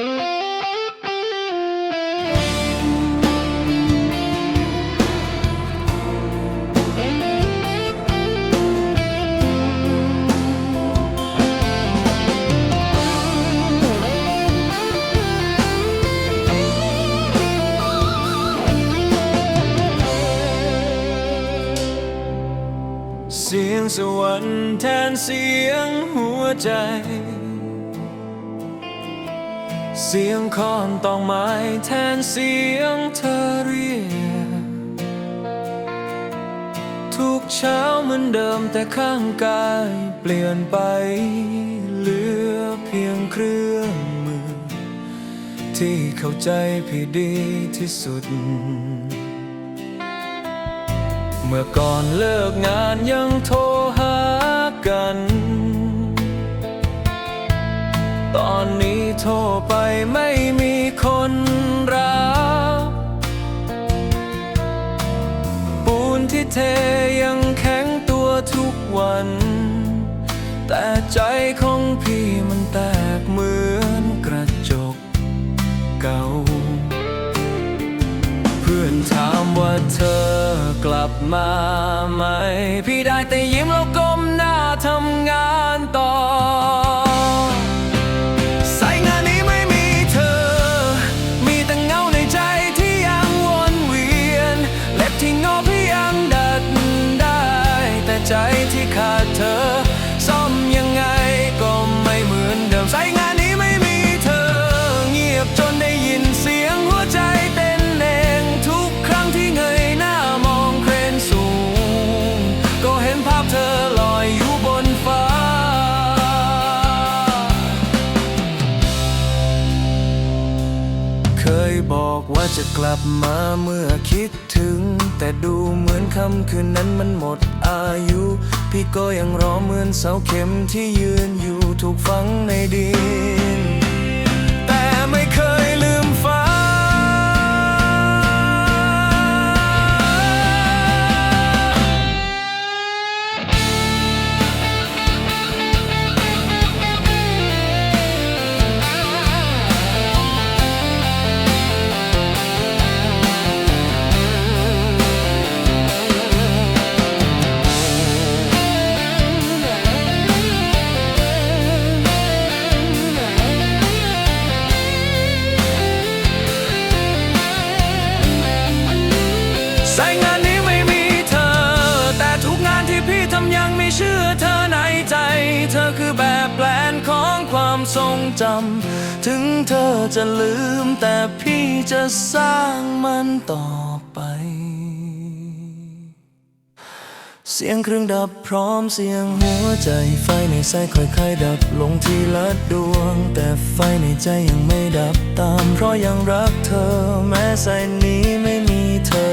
เสียงสวรรค์แทนเสียงหัวใจ เสียงคอนตองไม้แทนเสียงเธอเรียก ทุกเช้าเหมือนเดิมแต่ข้างกายเปลี่ยนไป เหลือเพียงเครื่องมือ ที่เข้าใจพี่ดีที่สุด เมื่อก่อนเลิกงานยังโทรหากัน ตอนนี้โทรไปไม่มีคนรับปูนที่เทยังแข็งตัวทุกวัน แต่ใจของพี่มันแตกเหมือนกระจกเก่า เพื่อนถามว่าเธอกลับมาไหม พี่ได้แต่ยิ้มแล้ว ใจที่ขาดเธอ ซ่อมยังไงก็ไม่เหมือนเดิมใส่ไง ว่าจะกลับมาเมื่อคิดถึง แต่ดูเหมือนคำคืนนั้นมันหมดอายุ พี่ก็ยังรอเหมือนเสาเข็มที่ยืนอยู่ถูกฝังในดินำยังมีชื่อเธอในใจ เธอคือแบบแปลนของความทรงจำ ถึงเธอจะลืมแต่พี่จะสร้างมันต่อไป เสียงเครื่องดับพร้อมเสียงหัวใจ ไฟในสายค่อยๆดับลงทีละดวง แต่ไฟในใจยังไม่ดับตาม เพราะยังรักเธอ แม้สายนี้ไม่มีเธอ